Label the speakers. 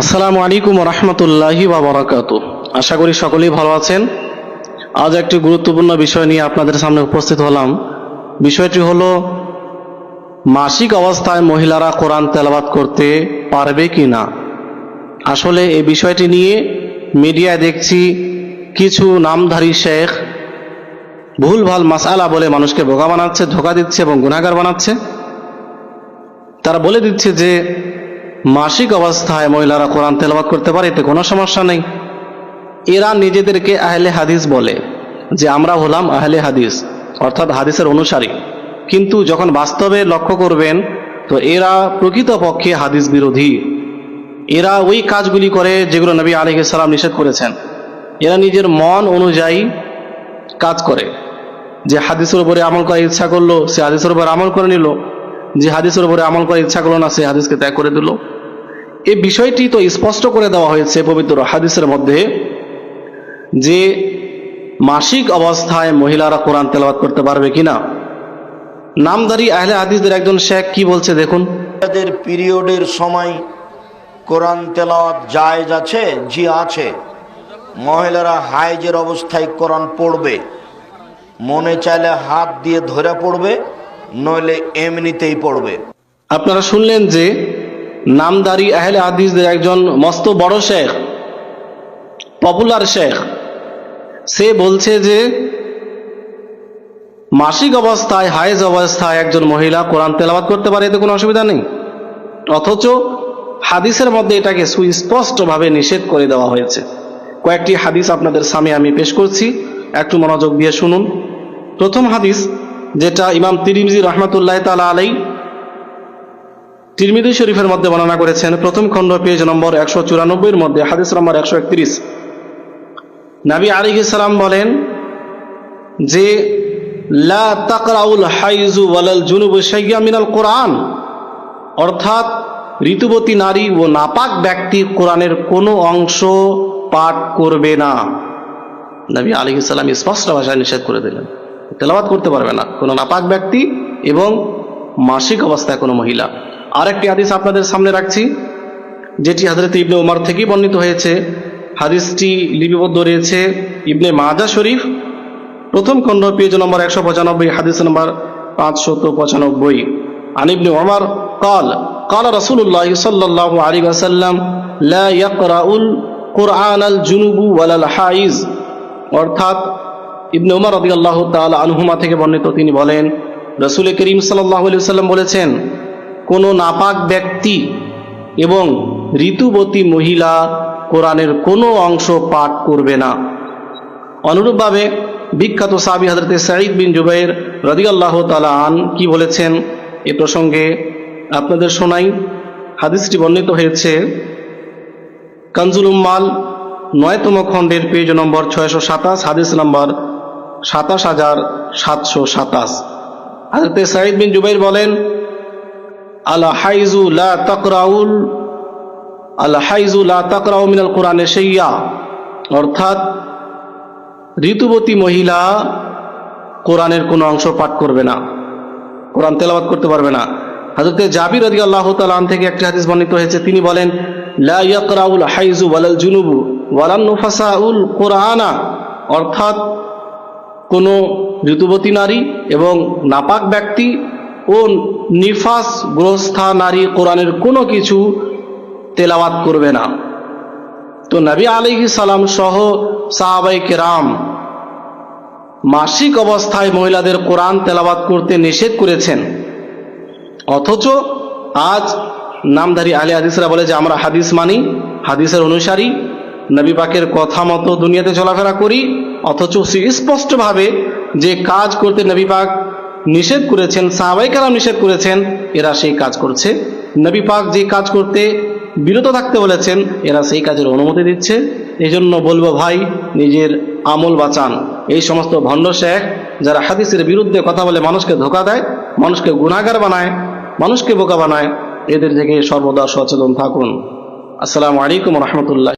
Speaker 1: আসসালামু আলাইকুম রহমতুল্লাহি বাবরাকাত আশা করি সকলেই ভালো আছেন। আজ একটি গুরুত্বপূর্ণ বিষয় নিয়ে আপনাদের সামনে উপস্থিত হলাম। বিষয়টি হলো, মাসিক অবস্থায় মহিলারা কোরআন তেলাবাত করতে পারবে কি না আসলে এই বিষয়টি নিয়ে মিডিয়ায় দেখছি কিছু নামধারী শেখ ভুলভাল মাসালা বলে মানুষকে বোকা বানাচ্ছে, ধোকা দিচ্ছে এবং গুণাগার বানাচ্ছে। তারা বলে দিচ্ছে যে মাসিক অবস্থায় মহিলারা কোরআন তেলাবাত করতে পারে, এতে কোনো সমস্যা নেই। এরা নিজেদেরকে আহলে হাদিস বলে যে, আমরা হলাম আহলে হাদিস অর্থাৎ হাদিসের অনুসারী। কিন্তু যখন বাস্তবে লক্ষ্য করবেন, তো এরা প্রকৃতপক্ষে হাদিস বিরোধী। এরা ওই কাজগুলি করে যেগুলো নবী আলিহাল্লাম নিষেধ করেছেন। এরা নিজের মন অনুযায়ী কাজ করে। যে, হাদিসের উপরে আমল করার ইচ্ছা করল, সে হাদিসের উপর আমল করে নিল। যে হাদিসের উপরে আমল করার ইচ্ছা করল না সে হাদিসকে ত্যাগ করে দিল। এই বিষয়টি তো স্পষ্ট করে দেওয়া হয়েছে পবিত্র হাদিসের মধ্যে যে মাসিক অবস্থায় মহিলারা কোরআন তেলাওয়াত করতে পারবে কিনা। নামদারি আহলে হাদিসদের একজন শেখ কি বলছে দেখুন।
Speaker 2: মহিলাদের পিরিয়ডের সময় কোরআন তেলাওয়াত জায়েজ আছে, জি আছে। মহিলারা হাইজের অবস্থায় কোরআন পড়বে। মনে চাইলে হাত দিয়ে ধরে পড়বে। নইলে এমনিতেই পড়বে।
Speaker 1: আপনারা শুনলেন যে নামদারি আহলে হাদিসদের একজন মস্ত বড় শেখ পপুলার শেখ। সে বলছে যে, মাসিক অবস্থায়, হায়েজ অবস্থায় একজন মহিলা কোরআন তেলাবাত করতে পারে, এতে কোনো অসুবিধা নেই। অথচ হাদিসের মধ্যে এটাকে সুস্পষ্টভাবে নিষেধ করে দেওয়া হয়েছে। কয়েকটি হাদিস আপনাদের সামনে আমি পেশ করছি। একটু মনোযোগ দিয়ে শুনুন। প্রথম হাদিস যেটা ইমাম তিরিমজি রহমতুল্লাহ তালা আলাই তিরমিদি শরীফের মধ্যে বর্ণনা করেছেন, প্রথম খণ্ড পেজ নম্বর একশো চুরানব্বইয়ের মধ্যে, হাদিস নম্বর একশো একত্রিশ। নাবী আলী সালাম বলেন যে, লা তাকরাউল হাইজু ওয়ালাল জুনুব শাইয়া মিনাল কোরআন। অর্থাৎ ঋতুবতী নারী ও নাপাক ব্যক্তি কোরআনের কোনো অংশ পাঠ করবে না। নবী আলী সালাম স্পষ্ট ভাষায় নিষেধ করে দিলেন। তেলাবাত করতে পারবে না কোনো নাপাক ব্যক্তি এবং মাসিক অবস্থায় কোনো মহিলা আরেকটি হাদিস আপনাদের সামনে রাখছি যেটি হাজরত ইবনে উমার থেকেই বর্ণিত হয়েছে হাদিসটি লিপিবদ্ধ রয়েছে ইবনে মাজা শরীফ প্রথম খণ্ড পেজ নম্বর একশো পঁচানব্বই হাদিস নম্বর পাঁচশত পঁচানব্বই عن ابن عمر قال قال رسول الله صلى الله عليه وسلم لا يقرأ القرآن الجنوب ولا الحائز অর্থাৎ ইবনে উমর রাদিয়াল্লাহু তাআলা আনহুমা থেকে বর্ণিত, তিনি বলেন, রসুল করিম সাল্লাল্লাহু আলাইহি সাল্লাম বলেছেন, কোন নাপাক ব্যক্তি এবং ঋতুবতী মহিলা কোরআনের কোনো অংশ পাঠ করবে না। অনুরূপভাবে বিখ্যাত সাবি হাজরতে সাঈদ বিন জুবাইর রাদিয়াল্লাহ তালা আন কি বলেছেন, এ প্রসঙ্গে আপনাদের শোনাই। হাদিসটি বর্ণিত হয়েছে, কানজুল উম্মাল নয়তম খণ্ডের পেজ নম্বর ছয়শো সাতাশ, হাদিস নম্বর সাতাশ হাজার সাতশো সাতাশ। হাজরতে সাইদ বিন জুবাইর বলেন, আল হাইজু লা তাকরাউল আল হাইজু লা তাকরাউ মিনাল কোরআনে সেইয়া অর্থাৎ, ঋতুবতী মহিলা কোরআনের কোনো অংশ পাঠ করবে না, কোরআন তেলাবাত করতে পারবে না। হাজরতে জাবির রদি আল্লাহ তালান থেকে একটি হাদিস বর্ণিত হয়েছে, তিনি বলেন, লা ইয়াকরাউল হাইজু ওয়ালাল জুনুবু ওয়ালান নুফাসাউল কোরআনা। অর্থাৎ কোনো ঋতুবতী নারী এবং নাপাক ব্যক্তি ও নিফাস গ্রস্থা নারী কোরআনের কোনো কিছু তেলাওয়াত করবে না। তো নবী আলিহি সালাম সহ সাহাবাই কেরাম মাসিক অবস্থায় মহিলাদের কোরআন তেলাবাত করতে নিষেধ করেছেন। অথচ আজ নামধারী আলী হাদিসরা বলে যে, আমরা হাদিস মানি, হাদিসের অনুসারী, নবী পাকের কথা মতো দুনিয়াতে চলাফেরা করি অথচ সুস্পষ্টভাবে যে কাজ করতে নবী পাক নিষেধ করেছেন, সাহাবাই কালাম নিষেধ করেছেন, এরা সেই কাজ করছে। নবী পাক যে কাজ করতে বিরত থাকতে বলেছেন, এরা সেই কাজের অনুমতি দিচ্ছে। এই জন্য বলব ভাই, নিজের আমল বাঁচান। এই সমস্ত ভণ্ড শেখ যারা হাদিসের বিরুদ্ধে কথা বলে মানুষকে ধোকা দেয়, মানুষকে গুণাগার বানায়, মানুষকে বোকা বানায়, এদের থেকে সর্বদা সচেতন থাকুন। আসসালামু আলাইকুম রহমতুল্লাহ।